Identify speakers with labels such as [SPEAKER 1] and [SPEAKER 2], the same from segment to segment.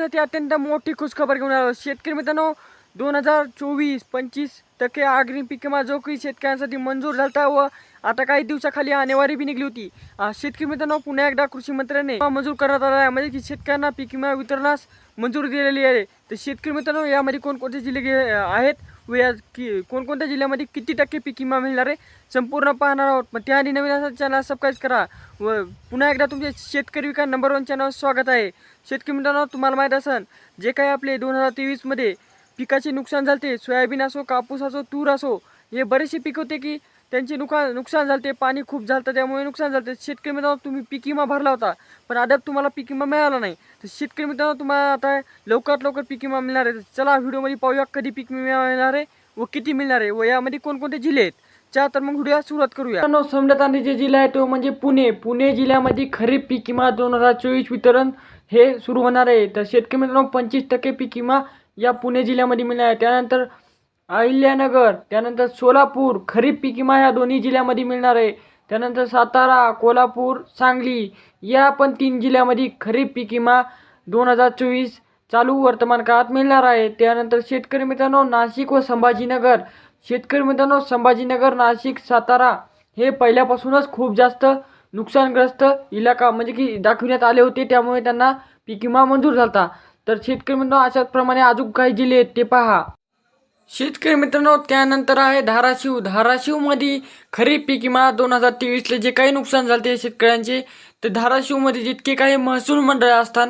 [SPEAKER 1] शेतकऱ्यांसाठी अत्यंत मोठी खुशखबर घेऊन आलो. शेतकरी मित्रांनो दोन हजार चोवीस पंचवीस टक्के अग्रिम पीक विमा जो काही शेतकऱ्यांसाठी मंजूर झाला व आता काही दिवसाखाली आणेवारी बी निघली होती. शेतकरी मित्रांनो पुन्हा एकदा कृषी मंत्र्याने मंजूर करण्यात आला आहे. म्हणजे की शेतकऱ्यांना पीक विमा वितरणास मंजूर दिलेली आहे. तर शेतकरी मित्रांनो यामध्ये कोणकोणते जिल्हे आहेत? व की कोणकोणत्या जिल्ह्यामध्ये किती टक्के पीक विमा मिळणार आहे संपूर्ण पाहणार आहोत. मग त्याआधी नवीन असं चॅनल सबस्क्राईब करा. व पुन्हा एकदा तुमचे शेतकरी विकास नंबर वन चॅनल स्वागत आहे. शेतकरी मित्रांनो तुम्हाला माहीत असेल जे काही आपले दोन हजार तेवीसमध्ये पिकाचे नुकसान झाले सोयाबीन असो कापूस असो तूर असो हे बरेचसे पीक होते की त्यांचे नुकसान नुकसान ते पाणी खूप झालं त्यामुळे नुकसान झालं. शेतकरी मित्रांनो तुम्ही पीक विमा भरला होता पण अद्याप तुम्हाला पीक विमा मिळाला नाही. तर शेतकरी मित्रांनो तुम्हाला आता लवकरात लवकर पीक विमा मिळणार आहे. चला व्हिडिओमध्ये पाहूया कधी पीक विमा मिळणार आहे व किती मिळणार आहे व यामध्ये कोणकोणते जिल्हे आहेत. चा तर मग व्हिडिओ सुरुवात करूया. मित्रांनो समजत आणि जे जिल्हा आहे तो म्हणजे पुणे. पुणे जिल्ह्यामध्ये खरीप पीक विमा दोन हजार चोवीस वितरण हे सुरू होणार आहे. तर शेतकरी मित्रांनो पंचवीस टक्के पीक विमा या पुणे जिल्ह्यामध्ये मिळणार आहे. त्यानंतर अहिल्यानगर त्यानंतर सोलापूर खरीप पीक विमा ह्या दोन्ही जिल्ह्यामध्ये मिळणार आहे. त्यानंतर सातारा कोल्हापूर सांगली या पण तीन जिल्ह्यामध्ये खरीप पीक विमा दोन हजार चोवीस चालू वर्तमान काळात मिळणार आहे. त्यानंतर शेतकरी मित्रांनो नाशिक व संभाजीनगर. शेतकरी मित्रांनो संभाजीनगर नाशिक सातारा हे पहिल्यापासूनच खूप जास्त नुकसानग्रस्त इलाका म्हणजे की दाखविण्यात आले होते. त्यामुळे त्यांना पीक विमा मंजूर झाला तर शेतकरी मित्रांनो अशाच प्रमाणे अजून काही जिल्हे आहेत ते पहा. शेतकरी मित्रांनो त्यानंतर आहे धाराशिव. धाराशिवमध्ये खरीप पीक विमा दोन हजार तेवीसले जे काही नुकसान झाले शेतकऱ्यांचे. तर धाराशिवमध्ये जितके काही महसूल मंडळ असतात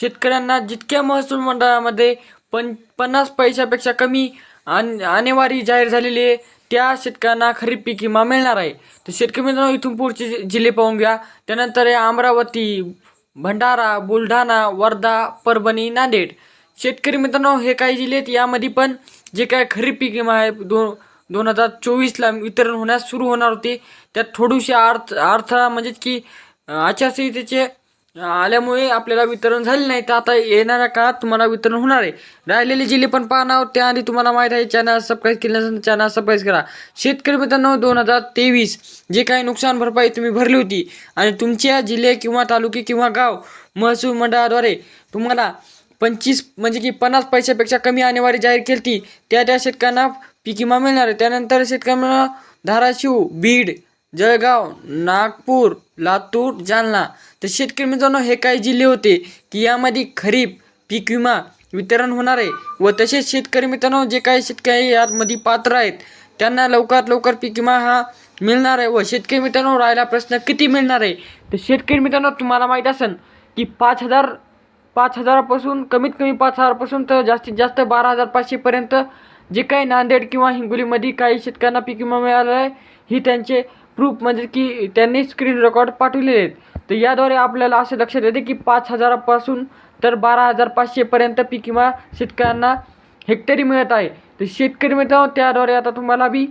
[SPEAKER 1] शेतकऱ्यांना जितक्या महसूल मंडळामध्ये पं पन्नास पैशापेक्षा कमी आणेवारी जाहीर झालेली आहे त्या शेतकऱ्यांना खरीप पीक विमा मिळणार आहे. तर शेतकरी मित्रांनो इथून पुढचे जिल्हे पाहून घ्या. त्यानंतर आहे अमरावती भंडारा बुलढाणा वर्धा परभणी नांदेड. शेतकरी मित्रांनो हे काही जिल्हे आहेत यामध्ये पण जे काय खरीप पीक विमा आहे दोन दोन हजार चोवीसला वितरण होण्यास सुरू होणार होते. त्यात थोडीशी अर्थ अडथळा म्हणजेच की आचारसंहितेचे आल्यामुळे आपल्याला वितरण झाले नाही. तर आता येणाऱ्या काळात तुम्हाला वितरण होणार आहे. राहिलेले जिल्हे पण पाहणार आहोत. त्याआधी तुम्हाला माहीत आहे चॅनल सबस्क्राईब केले नसेल चॅनल सबस्क्राईब करा. शेतकरी मित्रांनो दोन हजार तेवीस जे काही नुकसान भरपाई तुम्ही भरली होती आणि तुमच्या जिल्हे किंवा तालुके किंवा गाव महसूल मंडळाद्वारे तुम्हाला पंचवीस म्हणजे की पन्नास पैशापेक्षा कमी आणेवारी जाहीर केली ती त्या त्या शेतकऱ्यांना पीक विमा मिळणार आहे. त्यानंतर शेतकऱ्यांना धाराशिव बीड जळगाव नागपूर लातूर जालना. तर शेतकरी मित्रांनो हे काही जिल्हे होते की यामध्ये खरीप पीक विमा वितरण होणार आहे. व तसेच शेतकरी मित्रांनो जे काही शेतकरी यामध्ये पात्र आहेत त्यांना लवकरात लवकर पीक विमा हा मिळणार आहे. व शेतकरी मित्रांनो राहिला प्रश्न किती मिळणार आहे? तर शेतकरी मित्रांनो तुम्हाला माहीत असेल की पाच हजार पाच हजारापासून कमीत कमी पाच हजारापासून तर जास्तीत जास्त बारा हजार पाचशेपर्यंत जे काही नांदेड किंवा हिंगोलीमध्ये काही शेतकऱ्यांना पीक विमा मिळाला आहे ही त्यांचे प्रूफ म्हणजे की त्यांनी स्क्रीन रेकॉर्ड पाठवलेले आहेत. तर याद्वारे आपल्याला असे लक्षात येते की पाच हजारापासून तर बारा हजार पाचशेपर्यंत पीक विमा शेतकऱ्यांना हेक्टरी मिळत आहे. तर शेतकरी मित्रांनो त्याद्वारे आता तुम्हाला बी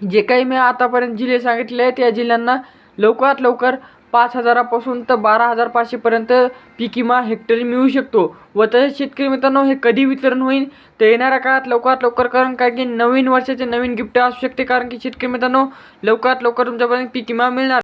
[SPEAKER 1] जे काही मी आतापर्यंत जिल्हे सांगितले आहेत त्या जिल्ह्यांना लवकरात लवकर पाच हजारापासून तर बारा हजार पाचशेपर्यंत पीक विमा हेक्टरी मिळू शकतो. व तसेच शेतकरी मित्रांनो हे कधी वितरण होईल तर येणाऱ्या काळात लवकरात लवकर कारण कारण की नवीन वर्षाचे नवीन गिफ्ट असू शकते कारण की शेतकरी मित्रांनो लवकरात लवकर तुमच्यापर्यंत पीक विमा मिळणार.